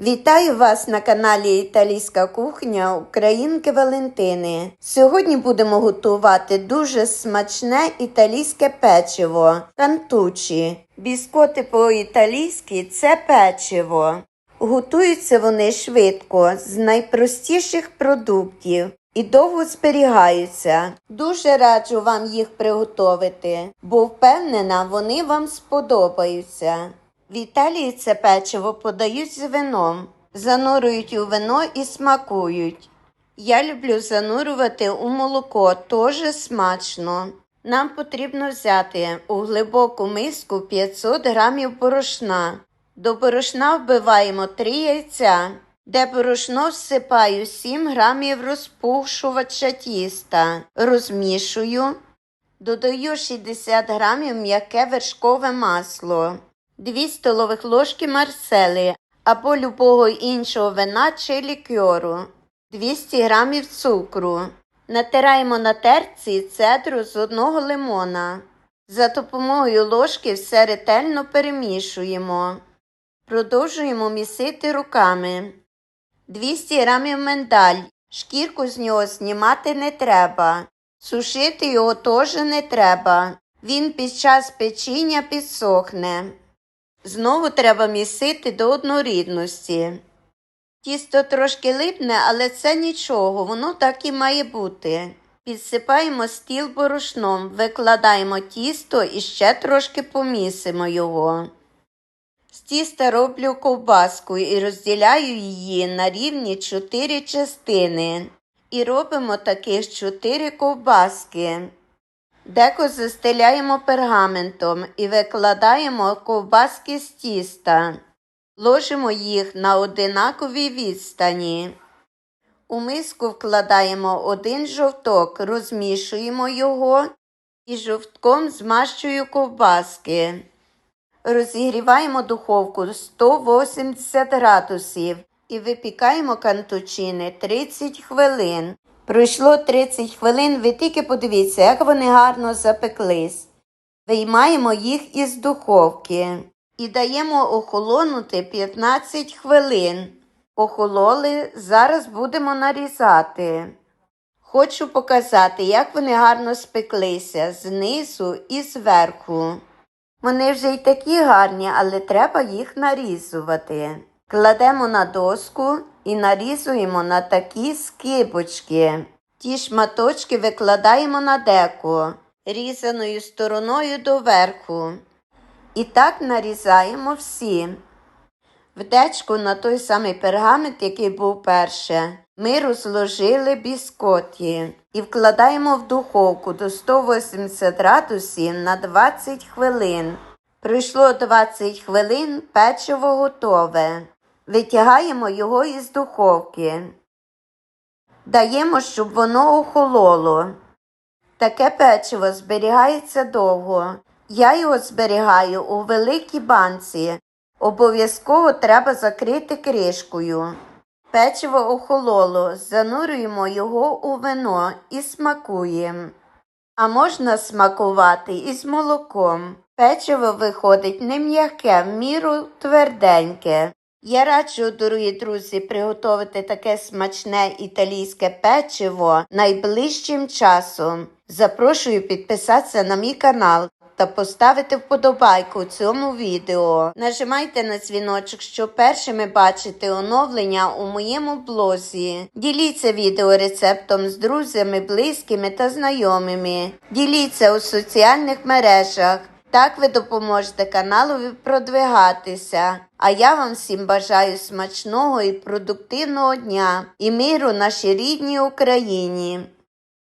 Вітаю вас на каналі Італійська кухня Українки Валентини. Сьогодні будемо готувати дуже смачне італійське печиво кантучі. Біскоти по-італійськи це печиво. Готуються вони швидко з найпростіших продуктів і довго зберігаються. Дуже раджу вам їх приготувати, бо впевнена, вони вам сподобаються. В Італії це печиво подають з вином, занурюють у вино і смакують. Я люблю занурювати у молоко, теж смачно. Нам потрібно взяти у глибоку миску 500 грамів борошна. До борошна вбиваємо 3 яйця, де борошно всипаю 7 грамів розпушувача тіста, розмішую, додаю 60 грамів м'яке вершкове масло. 2 столових ложки марсели або любого іншого вина чи лікьору, 200 грамів цукру. Натираємо на терці цедру з одного лимона. За допомогою ложки все ретельно перемішуємо. Продовжуємо місити руками. 200 грамів миндаль. Шкірку з нього знімати не треба. Сушити його теж не треба. Він під час печіння підсохне. Знову треба місити до однорідності. Тісто трошки липне, але це нічого, воно так і має бути. Підсипаємо стіл борошном, викладаємо тісто і ще трошки помісимо його. З тіста роблю ковбаску і розділяю її на рівні 4 частини. І робимо таких 4 ковбаски. Деко застеляємо пергаментом і викладаємо ковбаски з тіста. Ложимо їх на одинаковій відстані. У миску вкладаємо один жовток, розмішуємо його і жовтком змащую ковбаски. Розігріваємо духовку 180 градусів і випікаємо кантучини 30 хвилин. Пройшло 30 хвилин, ви тільки подивіться, як вони гарно запеклись. Виймаємо їх із духовки і даємо охолонути 15 хвилин. Охололи, зараз будемо нарізати. Хочу показати, як вони гарно спеклися знизу і зверху. Вони вже й такі гарні, але треба їх нарізувати. Кладемо на доску і нарізуємо на такі скибочки. Ті шматочки викладаємо на деко, різаною стороною доверху. І так нарізаємо всі. В дечку на той самий пергамент, який був перше, ми розложили біскоті і вкладаємо в духовку до 180 градусів на 20 хвилин. Пройшло 20 хвилин, печиво готове. Витягаємо його із духовки. Даємо, щоб воно охололо. Таке печиво зберігається довго. Я його зберігаю у великій банці. Обов'язково треба закрити кришкою. Печиво охололо, занурюємо його у вино і смакуємо. А можна смакувати із молоком. Печиво виходить не м'яке, в міру тверденьке. Я раджу, дорогі друзі, приготувати таке смачне італійське печиво найближчим часом. Запрошую підписатися на мій канал та поставити вподобайку цьому відео. Нажимайте на дзвіночок, щоб першими бачити оновлення у моєму блозі. Діліться відео рецептом з друзями, близькими та знайомими. Діліться у соціальних мережах. Так ви допоможете каналові продвигатися. А я вам всім бажаю смачного і продуктивного дня і миру нашій рідній Україні.